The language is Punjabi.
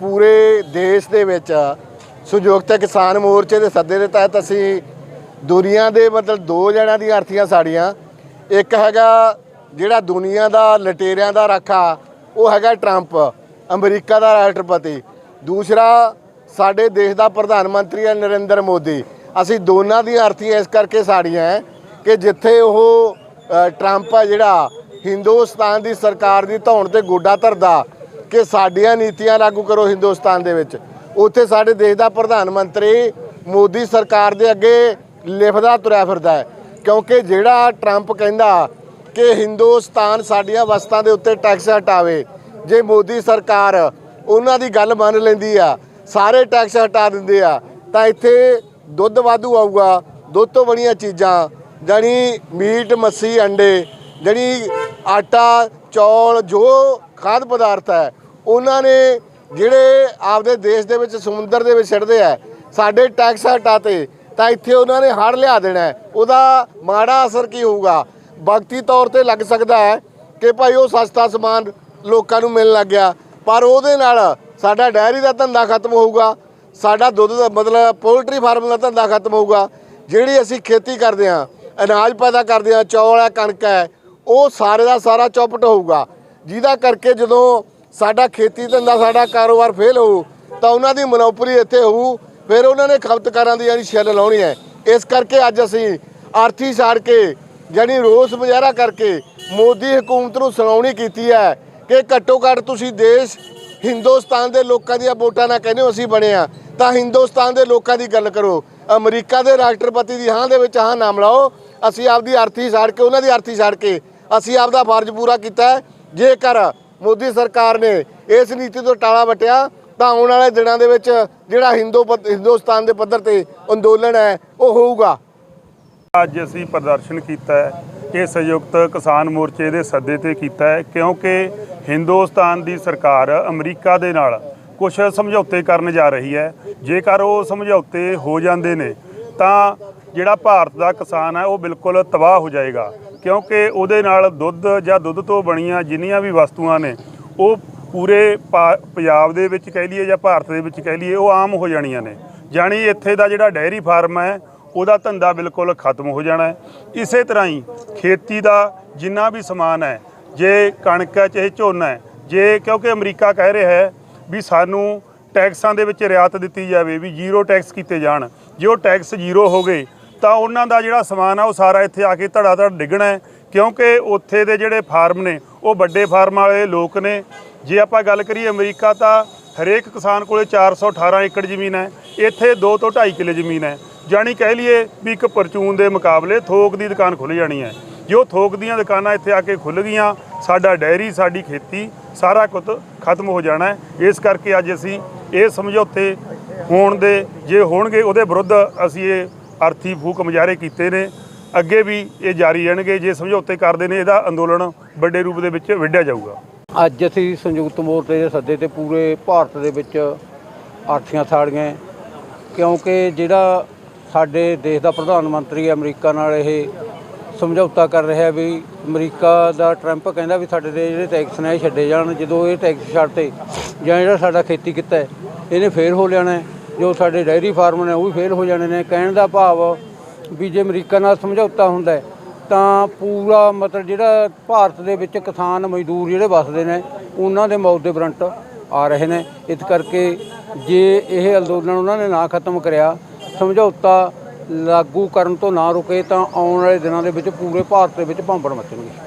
ਪੂਰੇ ਦੇਸ਼ ਦੇ ਵਿੱਚ ਸੰਯੁਕਤ ਕਿਸਾਨ ਮੋਰਚੇ ਦੇ ਸੱਦੇ ਦੇ ਤਹਿਤ ਅਸੀਂ ਦੁਨੀਆ ਦੇ ਮਤਲਬ ਦੋ ਜਣਿਆਂ ਦੀਆਂ ਅਰਥੀਆਂ ਸਾੜੀਆਂ। ਇੱਕ ਹੈਗਾ ਜਿਹੜਾ ਦੁਨੀਆ ਦਾ ਲਟੇਰਿਆਂ ਦਾ ਰਾਖਾ, ਉਹ ਹੈਗਾ ਟਰੰਪ, ਅਮਰੀਕਾ ਦਾ ਰਾਸ਼ਟਰਪਤੀ। ਦੂਸਰਾ, ਸਾਡੇ ਦੇਸ਼ ਦਾ ਪ੍ਰਧਾਨ ਮੰਤਰੀ ਹੈ ਨਰਿੰਦਰ ਮੋਦੀ। ਅਸੀਂ ਦੋਨਾਂ ਦੀਆਂ ਅਰਥੀਆਂ ਇਸ ਕਰਕੇ ਸਾੜੀਆਂ ਹੈ ਕਿ ਜਿੱਥੇ ਉਹ ਟਰੰਪ ਹੈ ਜਿਹੜਾ ਹਿੰਦੁਸਤਾਨ ਦੀ ਸਰਕਾਰ ਦੀ ਧੌਣ ਤੇ ਗੋਡਾ ਧਰਦਾ ਕਿ ਸਾਡੀਆਂ ਨੀਤੀਆਂ ਲਾਗੂ ਕਰੋ ਹਿੰਦੁਸਤਾਨ ਦੇ ਵਿੱਚ। ਉੱਥੇ ਸਾਡੇ ਦੇਸ਼ ਦਾ ਪ੍ਰਧਾਨ ਮੰਤਰੀ ਮੋਦੀ ਸਰਕਾਰ ਦੇ ਅੱਗੇ ਲਿਫਦਾ ਤੁਰਿਆ ਫਿਰਦਾ ਹੈ। ਕਿਉਂਕਿ ਜਿਹੜਾ ਟਰੰਪ ਕਹਿੰਦਾ ਕਿ ਹਿੰਦੁਸਤਾਨ ਸਾਡੀਆਂ ਵਸਤਾਂ ਦੇ ਉੱਤੇ ਟੈਕਸ ਹਟਾਵੇ, ਜੇ ਮੋਦੀ ਸਰਕਾਰ ਉਹਨਾਂ ਦੀ ਗੱਲ ਮੰਨ ਲੈਂਦੀ ਆ, ਸਾਰੇ ਟੈਕਸ ਹਟਾ ਦਿੰਦੇ ਆ, ਤਾਂ ਇੱਥੇ ਦੁੱਧ ਵਾਧੂ ਆਊਗਾ, ਦੁੱਧ ਤੋਂ ਬਣੀਆਂ ਚੀਜ਼ਾਂ, ਜਾਣੀ ਮੀਟ, ਮੱਸੀ, ਅੰਡੇ ਜਿਹੜੀ ਆਟਾ, ਚੌਲ, ਜੋ ਖਾਦ ਪਦਾਰਥ ਹੈ ਉਹਨਾਂ ਨੇ ਜਿਹੜੇ ਆਪਦੇ ਦੇਸ਼ ਦੇ ਵਿੱਚ ਸਮੁੰਦਰ ਦੇ ਵਿੱਚ ਛੱਡਦੇ ਆ, ਸਾਡੇ ਟੈਕਸ ਹਟਾਤੇ ਤਾਂ ਇੱਥੇ ਉਹਨਾਂ ਨੇ ਹੜ ਲਿਆ ਦੇਣਾ ਉਹਦਾ ਮਾੜਾ ਅਸਰ ਕੀ ਹੋਊਗਾ? ਵਕਤੀ ਤੌਰ ਤੇ ਲੱਗ ਸਕਦਾ ਹੈ ਕਿ ਭਾਈ ਉਹ ਸਸਤਾ ਸਮਾਨ ਲੋਕਾਂ ਨੂੰ ਮਿਲਣ ਲੱਗ ਗਿਆ। ਪਰ ਉਹਦੇ ਨਾਲ ਸਾਡਾ ਡੈਰੀ ਦਾ ਧੰਦਾ ਖਤਮ ਹੋਊਗਾ। ਸਾਡਾ ਦੁੱਧ ਦਾ ਮਤਲਬ ਪੋਲਟਰੀ ਫਾਰਮ ਦਾ ਧੰਦਾ ਖਤਮ ਹੋਊਗਾ। ਜਿਹੜੀ ਅਸੀਂ ਖੇਤੀ ਕਰਦੇ ਹਾਂ, ਅਨਾਜ ਪੈਦਾ ਕਰਦੇ ਹਾਂ, ਚੌਲ ਹੈ ਕਣਕ ਹੈ, ਉਹ ਸਾਰੇ ਦਾ ਸਾਰਾ ਚੌਪਟ ਹੋਊਗਾ। ਜਿਹਦਾ ਕਰਕੇ ਜਦੋਂ ਸਾਡਾ ਖੇਤੀ ਧੰਦਾ, ਸਾਡਾ ਕਾਰੋਬਾਰ ਫੇਲ ਹੋਊ, ਤਾਂ ਉਹਨਾਂ ਦੀ ਮਨੋਪਰੀ ਇੱਥੇ ਹੋਊ, ਫਿਰ ਉਹਨਾਂ ਨੇ ਖਪਤਕਾਰਾਂ ਦੀ ਯਾਨੀ ਛਿੱਲ ਲਾਉਣੀ ਹੈ। ਇਸ ਕਰਕੇ ਅੱਜ ਅਸੀਂ ਆਰਥੀ ਸਾੜ ਕੇ, ਯਾਨੀ ਰੋਸ ਮੁਜ਼ਾਹਰਾ ਕਰਕੇ ਮੋਦੀ ਹਕੂਮਤ ਨੂੰ ਸੁਣਾਉਣੀ ਕੀਤੀ ਹੈ ਕਿ ਘੱਟੋ ਘੱਟ ਤੁਸੀਂ ਦੇਸ਼ ਹਿੰਦੁਸਤਾਨ ਦੇ ਲੋਕਾਂ ਦੀਆਂ ਵੋਟਾਂ ਨਾਲ ਕਹਿੰਦੇ ਹੋ ਅਸੀਂ ਬਣੇ ਆ ਤਾਂ ਹਿੰਦੁਸਤਾਨ ਦੇ ਲੋਕਾਂ ਦੀ ਗੱਲ ਕਰੋ। ਅਮਰੀਕਾ ਦੇ ਰਾਸ਼ਟਰਪਤੀ ਦੀ ਹਾਂ ਦੇ ਵਿੱਚ ਹਾਂ ਨਾਮ ਲਾਓ, ਅਸੀਂ ਆਪਦੀ ਆਰਥੀ ਸਾੜ ਕੇ, ਉਹਨਾਂ ਦੀ ਆਰਥੀ ਸਾੜ ਕੇ ਅਸੀਂ ਆਪਦਾ ਫਰਜ਼ ਪੂਰਾ ਕੀਤਾ ਜੇਕਰ ਮੋਦੀ ਸਰਕਾਰ ਨੇ ਇਸ ਨੀਤੀ ਤੋਂ ਟਾਲਾ ਵਟਿਆ ਤਾਂ ਆਉਣ ਵਾਲੇ ਦਿਨਾਂ ਦੇ ਵਿੱਚ ਜਿਹੜਾ ਹਿੰਦੂ ਹਿੰਦੁਸਤਾਨ ਦੇ ਪੱਧਰ ਤੇ ਅੰਦੋਲਨ ਹੈ, ਉਹ ਹੋਊਗਾ। ਅੱਜ ਅਸੀਂ ਪ੍ਰਦਰਸ਼ਨ ਕੀਤਾ ਹੈ ਇਹ ਸੰਯੁਕਤ ਕਿਸਾਨ ਮੋਰਚੇ ਦੇ ਸੱਦੇ ਤੇ ਕੀਤਾ ਹੈ, ਕਿਉਂਕਿ ਹਿੰਦੁਸਤਾਨ ਦੀ ਸਰਕਾਰ ਅਮਰੀਕਾ ਦੇ ਨਾਲ ਕੁਝ ਸਮਝੌਤੇ ਕਰਨ ਜਾ ਰਹੀ ਹੈ। ਜੇਕਰ ਉਹ ਸਮਝੌਤੇ ਹੋ ਜਾਂਦੇ ਨੇ, ਤਾਂ ਜਿਹੜਾ ਭਾਰਤ ਦਾ ਕਿਸਾਨ ਹੈ, ਉਹ ਬਿਲਕੁਲ ਤਬਾਹ ਹੋ ਜਾਏਗਾ। ਕਿਉਂਕਿ ਉਹਦੇ ਨਾਲ ਦੁੱਧ ਜਾਂ ਦੁੱਧ ਤੋਂ ਬਣੀਆਂ ਜਿੰਨੀਆਂ ਵੀ ਵਸਤੂਆਂ ਨੇ, ਉਹ ਪੂਰੇ ਪਾ- ਪੰਜਾਬ ਦੇ ਵਿੱਚ ਕਹਿ ਲਈਏ ਜਾਂ ਭਾਰਤ ਦੇ ਵਿੱਚ ਕਹਿ ਲਈਏ, ਉਹ ਆਮ ਹੋ ਜਾਣੀਆਂ ਨੇ। ਜਾਣੀ ਇੱਥੇ ਦਾ ਜਿਹੜਾ ਡੈਰੀ ਫਾਰਮ ਹੈ, ਉਹਦਾ ਧੰਦਾ ਬਿਲਕੁਲ ਖਤਮ ਹੋ ਜਾਣਾ ਹੈ। ਇਸੇ ਤਰ੍ਹਾਂ ਹੀ ਖੇਤੀ ਦਾ ਜਿੰਨਾ ਵੀ ਸਮਾਨ ਹੈ, ਜੇ ਕਣਕ ਹੈ, ਚਾਹੇ ਝੋਨਾ ਹੈ, ਜੇ ਕਿਉਂਕਿ ਅਮਰੀਕਾ ਕਹਿ ਰਿਹਾ ਹੈ ਵੀ ਸਾਨੂੰ ਟੈਕਸਾਂ ਦੇ ਵਿੱਚ ਰਿਆਇਤ ਦਿੱਤੀ ਜਾਵੇ, ਵੀ ਜ਼ੀਰੋ ਟੈਕਸ ਕੀਤੇ ਜਾਣ। ਜੇ ਉਹ ਟੈਕਸ ਜ਼ੀਰੋ ਹੋ ਗਏ ਤਾਂ ਉਹਨਾਂ ਦਾ ਜਿਹੜਾ ਸਮਾਨ ਆ ਉਹ ਸਾਰਾ ਇੱਥੇ ਆ ਕੇ ਧੜਾ ਧੜ ਡਿੱਗਣਾ ਹੈ, ਕਿਉਂਕਿ ਉੱਥੇ ਦੇ ਜਿਹੜੇ ਫਾਰਮ ਨੇ, ਉਹ ਵੱਡੇ ਫਾਰਮ ਵਾਲੇ ਲੋਕ ਨੇ। ਜੇ ਆਪਾਂ ਗੱਲ ਕਰੀਏ ਅਮਰੀਕਾ ਤਾਂ ਹਰੇਕ ਕਿਸਾਨ ਕੋਲੇ 418 ਏਕੜ ਜ਼ਮੀਨ ਹੈ, ਇੱਥੇ 2 ਤੋਂ 2.5 ਕਿੱਲੇ ਜ਼ਮੀਨ ਹੈ। ਜਾਣੀ ਕਹਿ ਲਈਏ ਵੀ ਇੱਕ ਪਰਚੂਨ ਦੇ ਮੁਕਾਬਲੇ ਥੋਕ ਦੀ ਦੁਕਾਨ ਖੁੱਲ ਜਾਣੀ ਹੈ। ਜੋ ਥੋਕ ਦੀਆਂ ਦੁਕਾਨਾਂ ਇੱਥੇ ਆ ਕੇ ਖੁੱਲ ਗਈਆਂ, ਸਾਡਾ ਡੈਰੀ, ਸਾਡੀ ਖੇਤੀ, ਸਾਰਾ ਕੁਝ ਖਤਮ ਹੋ ਜਾਣਾ ਹੈ। ਇਸ ਕਰਕੇ ਅੱਜ ਅਸੀਂ ਇਹ ਸਮਝੌਤੇ ਹੋਣ ਦੇ, ਜੇ ਹੋਣਗੇ, ਉਹਦੇ ਵਿਰੁੱਧ ਅਸੀਂ ਇਹ ਅਰਥੀ ਫੂਕ ਮੁਜ਼ਾਹਰੇ ਕੀਤੇ ਨੇ। ਅੱਗੇ ਵੀ ਇਹ ਜਾਰੀ ਰਹਿਣਗੇ। ਜੇ ਸਮਝੌਤੇ ਕਰਦੇ ਨੇ, ਇਹਦਾ ਅੰਦੋਲਨ ਵੱਡੇ ਰੂਪ ਦੇ ਵਿੱਚ ਵਿੱਢਿਆ ਜਾਊਗਾ। ਅੱਜ ਅਸੀਂ ਸੰਯੁਕਤ ਮੋਰਚੇ ਦੇ ਸੱਦੇ ਤੇ ਪੂਰੇ ਭਾਰਤ ਦੇ ਵਿੱਚ ਆਰਥੀਆਂ ਸਾੜੀਆਂ ਕਿਉਂਕਿ ਜਿਹੜਾ ਸਾਡੇ ਦੇਸ਼ ਦਾ ਪ੍ਰਧਾਨ ਮੰਤਰੀ ਅਮਰੀਕਾ ਨਾਲ ਇਹ ਸਮਝੌਤਾ ਕਰ ਰਿਹਾ ਵੀ ਅਮਰੀਕਾ ਦਾ ਟਰੰਪ ਕਹਿੰਦਾ ਵੀ ਸਾਡੇ ਦੇ ਜਿਹੜੇ ਟੈਕਸ ਨੇ, ਇਹ ਛੱਡੇ ਜਾਣ। ਜਦੋਂ ਇਹ ਟੈਕਸ ਛੱਡਤੇ ਜਾਂ ਜਿਹੜਾ ਸਾਡਾ ਖੇਤੀ ਕੀਤਾ ਇਹਨੇ ਫੇਲ ਹੋ ਲੈਣਾ ਜੋ ਸਾਡੇ ਡੈਰੀ ਫਾਰਮ ਨੇ, ਉਹ ਵੀ ਫੇਲ ਹੋ ਜਾਣੇ ਨੇ। ਕਹਿਣ ਦਾ ਭਾਵ ਵੀ ਜੇ ਅਮਰੀਕਾ ਨਾਲ ਸਮਝੌਤਾ ਹੁੰਦਾ ਤਾਂ ਪੂਰਾ ਮਤਲਬ ਜਿਹੜਾ ਭਾਰਤ ਦੇ ਵਿੱਚ ਕਿਸਾਨ ਮਜ਼ਦੂਰ ਜਿਹੜੇ ਵੱਸਦੇ ਨੇ, ਉਹਨਾਂ ਦੇ ਮੌਤ ਦੇ ਵਾਰੰਟ ਆ ਰਹੇ ਨੇ। ਇਸ ਕਰਕੇ ਜੇ ਇਹ ਅੰਦੋਲਨ ਉਹਨਾਂ ਨੇ ਨਾ ਖਤਮ ਕਰਿਆ, ਸਮਝੌਤਾ ਲਾਗੂ ਕਰਨ ਤੋਂ ਨਾ ਰੁਕੇ, ਤਾਂ ਆਉਣ ਵਾਲੇ ਦਿਨਾਂ ਦੇ ਵਿੱਚ ਪੂਰੇ ਭਾਰਤ ਦੇ ਵਿੱਚ ਭੰਬੜ ਮਚਣਗੇ।